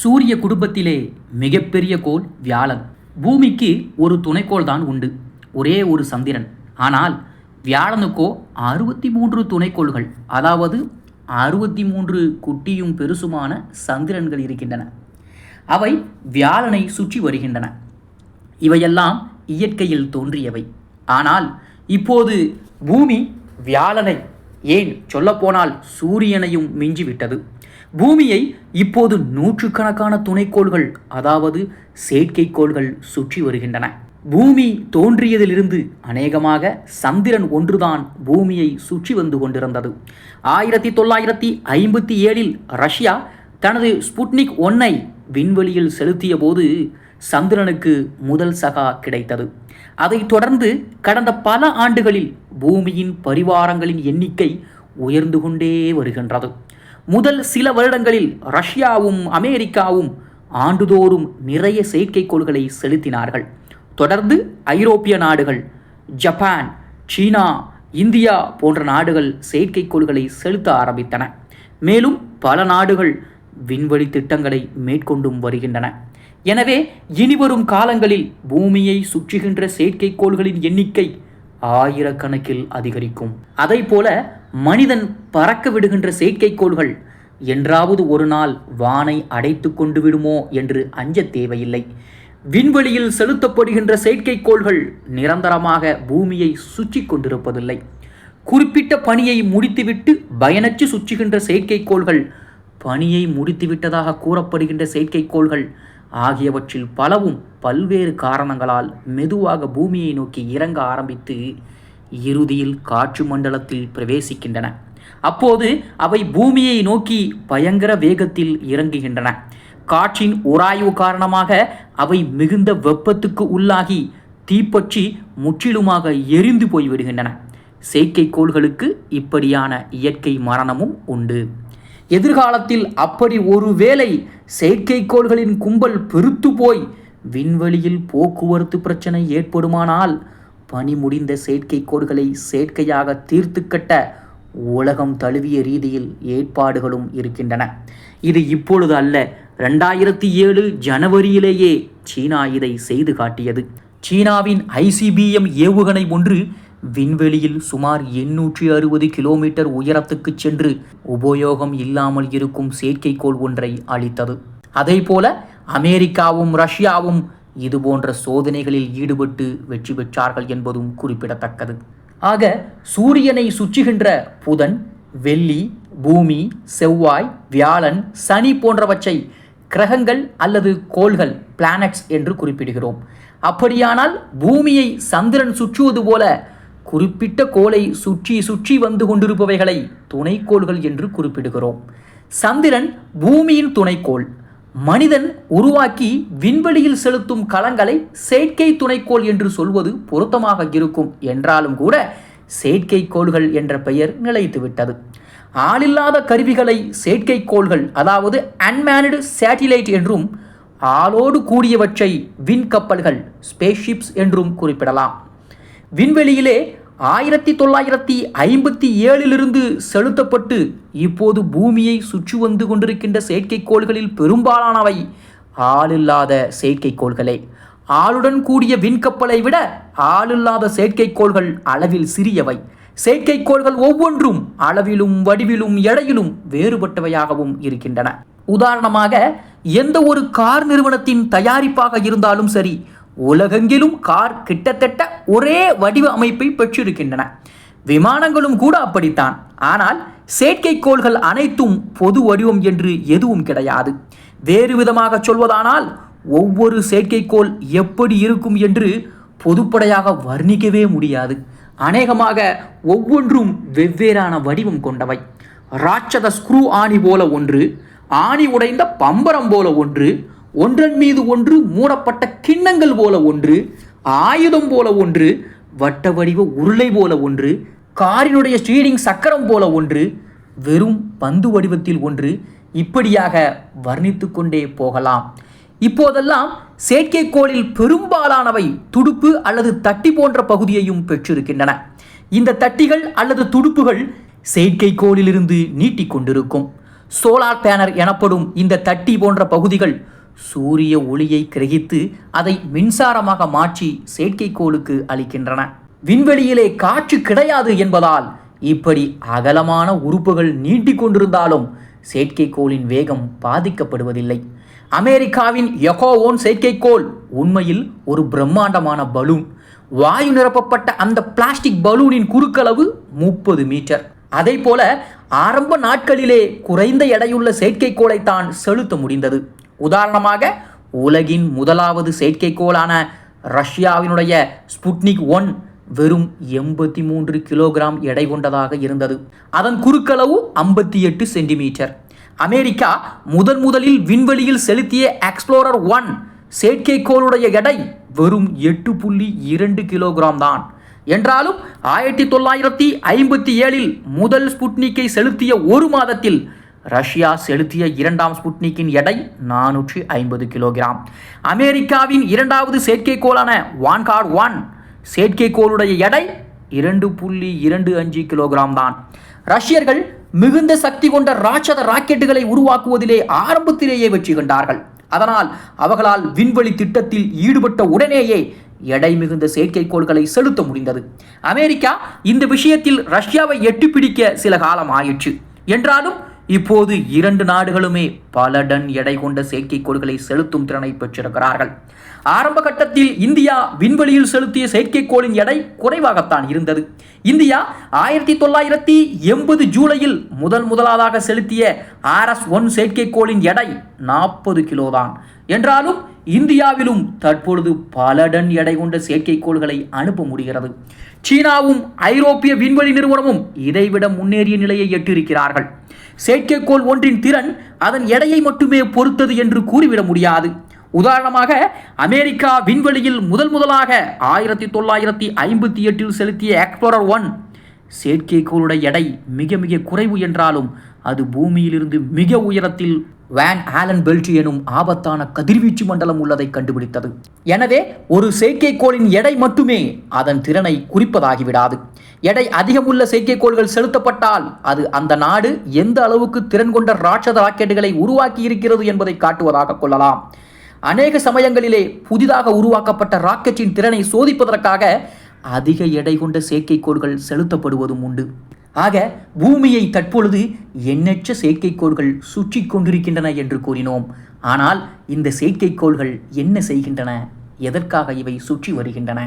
சூரிய குடும்பத்திலே மிகப்பெரிய கோள் வியாழன். பூமிக்கு ஒரு துணைக்கோள் தான் உண்டு. ஒரே ஒரு சந்திரன். ஆனால் வியாழனுக்கோ அறுபத்தி மூன்று துணைக்கோள்கள் அதாவது அறுபத்தி மூன்று குட்டியும் பெருசுமான சந்திரன்கள் இருக்கின்றன. அவை வியாழனை சுற்றி வருகின்றன. இவையெல்லாம் இயற்கையில் தோன்றியவை. ஆனால் இப்போது பூமி வியாழனை ஏன் சொல்லப்போனால் சூரியனையும் மிஞ்சிவிட்டது. பூமியை இப்போது நூற்றுக்கணக்கான துணைக்கோள்கள் அதாவது செயற்கைக்கோள்கள் சுற்றி வருகின்றன. பூமி தோன்றியதிலிருந்து அநேகமாக சந்திரன் ஒன்றுதான் பூமியை சுற்றி வந்து கொண்டிருந்தது. ஆயிரத்தி தொள்ளாயிரத்தி ஐம்பத்தி ஏழில் ரஷ்யா தனது ஸ்புட்னிக் ஒன்னை விண்வெளியில் செலுத்திய போது சந்திரனுக்கு முதல் சகா கிடைத்தது. அதைத் தொடர்ந்து கடந்த பல ஆண்டுகளில் பூமியின் பரிவாரங்களின் எண்ணிக்கை உயர்ந்து கொண்டே வருகின்றது. முதல் சில வருடங்களில் ரஷ்யாவும் அமெரிக்காவும் ஆண்டுதோறும் நிறைய செயற்கைக்கோள்களை செலுத்தினார்கள். தொடர்ந்து ஐரோப்பிய நாடுகள் ஜப்பான் சீனா இந்தியா போன்ற நாடுகள் செயற்கைக்கோள்களை செலுத்த ஆரம்பித்தன. மேலும் பல நாடுகள் விண்வெளி திட்டங்களை மேற்கொண்டும் வருகின்றன. எனவே இனிவரும் காலங்களில் பூமியை சுற்றுகின்ற செயற்கைக்கோள்களின் எண்ணிக்கை ஆயிரக்கணக்கில் அதிகரிக்கும். அதை போல மனிதன் பறக்க விடுகின்ற செயற்கைக்கோள்கள் என்றாவது ஒரு நாள் வானை அடைத்து கொண்டு விடுமோ என்று அஞ்ச தேவையில்லை. விண்வெளியில் செலுத்தப்படுகின்ற செயற்கைக்கோள்கள் நிரந்தரமாக பூமியை சுற்றி கொண்டிருப்பதில்லை. குறிப்பிட்ட பணியை முடித்துவிட்டு பயனற்று சுற்றுகின்ற செயற்கைக்கோள்கள் பணியை முடித்துவிட்டதாக கூறப்படுகின்ற செயற்கைக்கோள்கள் ஆகியவற்றில் பலவும் பல்வேறு காரணங்களால் மெதுவாக பூமியை நோக்கி இறங்க ஆரம்பித்து இறுதியில் காற்று மண்டலத்தில் பிரவேசிக்கின்றன. அப்போது அவை பூமியை நோக்கி பயங்கர வேகத்தில் இறங்குகின்றன. காற்றின் உராய்வு காரணமாக அவை மிகுந்த வெப்பத்துக்கு உள்ளாகி தீப்பற்றி முற்றிலுமாக எரிந்து போய்விடுகின்றன. செயற்கைக்கோள்களுக்கு இப்படியான இயற்கை மரணமும் உண்டு. எதிர்காலத்தில் அப்படி ஒருவேளை செயற்கைக்கோள்களின் கும்பல் பெருத்து போய் விண்வெளியில் போக்குவரத்து பிரச்சனை ஏற்படுமானால் பணி முடிந்த செயற்கைக்கோள்களை செயற்கையாக தீர்த்து கட்ட உலகம் தழுவிய ரீதியில் ஏற்பாடுகளும் இருக்கின்றன. இது இப்பொழுது அல்ல ரெண்டாயிரத்தி ஏழு ஜனவரியிலேயே சீனா இதை செய்து காட்டியது. சீனாவின் ஐசிபிஎம் ஏவுகணை ஒன்று விண்வெளியில் சுமார் எண்ணூற்றி அறுபது கிலோமீட்டர் உயரத்துக்கு சென்று உபயோகம் இல்லாமல் இருக்கும் செயற்கைக்கோள் ஒன்றை அளித்தது. அதேபோல அமெரிக்காவும் ரஷ்யாவும் இதுபோன்ற சோதனைகளில் ஈடுபட்டு வெற்றி பெற்றார்கள் என்பதும் குறிப்பிடத்தக்கது. ஆக சூரியனை சுற்றுகின்ற புதன் வெள்ளி பூமி செவ்வாய் வியாழன் சனி போன்றவற்றை கிரகங்கள் அல்லது கோள்கள் பிளானட்ஸ் என்று குறிப்பிடுகிறோம். அப்படியானால் பூமியை சந்திரன் சுற்றுவது போல குறிப்பிட்ட கோளை சுற்றி சுற்றி வந்து கொண்டிருப்பவைகளை துணைக்கோள்கள் என்று குறிப்பிடுகிறோம். சந்திரன் பூமியின் துணைக்கோள். மனிதன் உருவாக்கி விண்வெளியில் செலுத்தும் களங்களை செயற்கை துணைக்கோள் என்று சொல்வது பொருத்தமாக இருக்கும். என்றாலும் கூட செயற்கைக்கோள்கள் என்ற பெயர் நிலைத்துவிட்டது ஆளில்லாத கருவிகளை செயற்கைக்கோள்கள் அதாவது அன்மேனடு சேட்டிலைட் என்றும் ஆளோடு கூடியவற்றை விண்கப்பல்கள் ஸ்பேஸ்ஷிப்ஸ் என்றும் குறிப்பிடலாம். விண்வெளியிலே ஆயிரத்தி தொள்ளாயிரத்தி ஐம்பத்தி ஏழிலிருந்து செலுத்தப்பட்டு இப்போது பூமியை சுற்றி வந்து கொண்டிருக்கின்ற செயற்கைக்கோள்களில் பெரும்பாலானவை ஆளில்லாத செயற்கைக்கோள்களே. ஆளுடன் கூடிய விண்கப்பலை விட ஆளில்லாத செயற்கைக்கோள்கள் அளவில் சிறியவை. செயற்கைக்கோள்கள் ஒவ்வொன்றும் அளவிலும் வடிவிலும் எடையிலும் வேறுபட்டவையாகவும் இருக்கின்றன. உதாரணமாக எந்த ஒரு கார் நிறுவனத்தின் தயாரிப்பாக இருந்தாலும் சரி உலகெங்கிலும் கார் கிட்டத்தட்ட ஒரே வடிவ அமைப்பை பெற்றிருக்கின்றன. விமானங்களும் கூட அப்படித்தான். ஆனால் செயற்கைக்கோள்கள் அனைத்தும் பொது வடிவம் என்று எதுவும் கிடையாது. வேறு விதமாக சொல்வதானால் ஒவ்வொரு செயற்கைக்கோள் எப்படி இருக்கும் என்று பொதுப்படையாக வர்ணிக்கவே முடியாது. அநேகமாக ஒவ்வொன்றும் வெவ்வேறான வடிவம் கொண்டவை. ராட்சத ஸ்க்ரூ ஆணி போல ஒன்று ஆணி உடைந்த பம்பரம் போல ஒன்று ஒன்றன் மீது ஒன்று மூடப்பட்ட கிண்ணங்கள் போல ஒன்று ஆயுதம் போல ஒன்று வட்ட வடிவ உருளை போல ஒன்று காரினுடைய ஸ்டீரிங் சக்கரம் போல ஒன்று வெறும் பந்து வடிவத்தில் ஒன்று இப்படியாக வர்ணித்து கொண்டே போகலாம். இப்போதெல்லாம் செயற்கைக்கோளில் பெரும்பாலானவை துடுப்பு அல்லது தட்டி போன்ற பகுதியையும் பெற்றிருக்கின்றன. இந்த தட்டிகள் அல்லது துடுப்புகள் செயற்கைக்கோளிலிருந்து நீட்டிக் கொண்டிருக்கும். சோலார் பேனர் எனப்படும் இந்த தட்டி போன்ற பகுதிகள் சூரிய ஒளியை கிரகித்து அதை மின்சாரமாக மாற்றி செயற்கைக்கோளுக்கு அளிக்கின்றன. விண்வெளியிலே காற்று கிடையாது என்பதால் இப்படி அகலமான உறுப்புகள் நீட்டிக்கொண்டிருந்தாலும் செயற்கைக்கோளின் வேகம் பாதிக்கப்படுவதில்லை. அமெரிக்காவின் யகோவோன் செயற்கைக்கோள் உண்மையில் ஒரு பிரம்மாண்டமான பலூன். வாயு நிரப்பப்பட்ட அந்த பிளாஸ்டிக் பலூனின் குறுக்களவு முப்பது மீட்டர். அதே போல ஆரம்ப நாட்களிலே குறைந்த எடையுள்ள செயற்கைக்கோளை தான் செலுத்த முடிந்தது. உதாரணமாக உலகின் முதலாவது செயற்கைக்கோளான ரஷ்யாவினுடைய ஸ்புட்னிக் ஒன் வெறும் எண்பத்தி மூன்று கிலோகிராம் எடை கொண்டதாக இருந்தது. அதன் குறுக்களவு ஐம்பத்தி எட்டு சென்டிமீட்டர். அமெரிக்கா முதன் முதலில் விண்வெளியில் செலுத்திய எக்ஸ்ப்ளோரர் ஒன் செயற்கைக்கோளுடைய எடை வெறும் எட்டு புள்ளி இரண்டு கிலோகிராம் தான். என்றாலும் ஆயிரத்தி தொள்ளாயிரத்தி ஐம்பத்தி ஏழில் முதல் ஸ்புட்னிக்கை செலுத்திய ஒரு மாதத்தில் ரஷ்யா செலுத்திய இரண்டாம் ஸ்புட்னிக்கின் எடை நானூற்றி ஐம்பது கிலோகிராம். அமெரிக்காவின் இரண்டாவது செயற்கைக்கோளான வான்கார்ட் ஒன் செயற்கைக்கோளுடைய எடை இரண்டு புள்ளி இரண்டு அஞ்சு கிலோகிராம் தான். ரஷ்யர்கள் மிகுந்த சக்தி கொண்ட ராட்சத ராக்கெட்டுகளை உருவாக்குவதிலே ஆரம்பத்திலேயே வெற்றி கண்டார்கள். அதனால் அவர்களால் விண்வெளி திட்டத்தில் ஈடுபட்ட உடனேயே எடை மிகுந்த செயற்கைக்கோள்களை செலுத்த முடிந்தது. அமெரிக்கா இந்த விஷயத்தில் ரஷ்யாவை எட்டிப்பிடிக்க சில காலம் ஆயிற்று. என்றாலும் இப்போது இரண்டு நாடுகளுமே பல டன் எடை கொண்ட செயற்கைக்கோள்களை செலுத்தும் திறனை பெற்றிருக்கிறார்கள். ஆரம்ப கட்டத்தில் இந்தியா விண்வெளியில் செலுத்திய செயற்கைக்கோளின் எடை குறைவாகத்தான் இருந்தது. இந்தியா ஆயிரத்தி தொள்ளாயிரத்தி எண்பது ஜூலையில் முதல் முதலாவதாக செலுத்திய ஆர்எஸ் ஒன் செயற்கைக்கோளின் எடை நாற்பது கிலோ தான் என்றாலும் இந்தியாவிலும் தற்பொழுது பல டன் எடை கொண்ட செயற்கைக்கோள்களை அனுப்ப முடிகிறது. சீனாவும் ஐரோப்பிய விண்வெளி நிறுவனமும் இதைவிட முன்னேறிய நிலையை எட்டிருக்கிறார்கள் செயற்கைக்கோள் ஒன்றின் திறன் அதன் எடையை மட்டுமே பொறுத்தது என்று கூறிவிட முடியாது. உதாரணமாக அமெரிக்கா விண்வெளியில் முதல் முதலாக ஆயிரத்தி தொள்ளாயிரத்தி ஐம்பத்தி எட்டில் செலுத்திய எக்ஸ்ப்ளோரர் ஒன் செயற்கைக்கோளுடைய எடை மிக மிக குறைவு என்றாலும் அது பூமியிலிருந்து மிக உயரத்தில் வேன் ஆலன் பெல்ட் எனும் ஆபத்தான கதிர்வீச்சு மண்டலம் உள்ளதை கண்டுபிடித்தது. எனவே ஒரு செயற்கைக்கோளின் எடை மட்டுமே அதன் திறனை குறிப்பதாகிவிடாது. எடை அதிகமுள்ள செயற்கைக்கோள்கள் செலுத்தப்பட்டால் அது அந்த நாடு எந்த அளவுக்கு திறன் கொண்ட ராட்சத ராக்கெட்டுகளை உருவாக்கி இருக்கிறது என்பதை காட்டுவதாக கொள்ளலாம். அநேக சமயங்களிலே புதிதாக உருவாக்கப்பட்ட ராக்கெட்டின் திறனை சோதிப்பதற்காக அதிக எடை கொண்ட செயற்கைக்கோள்கள் செலுத்தப்படுவதும் உண்டு. ஆக பூமியை தற்பொழுது எண்ணற்ற செயற்கைக்கோள்கள் சுற்றி கொண்டிருக்கின்றன என்று கூறினோம். ஆனால் இந்த செயற்கைக்கோள்கள் என்ன செய்கின்றன? எதற்காக இவை சுற்றி வருகின்றன?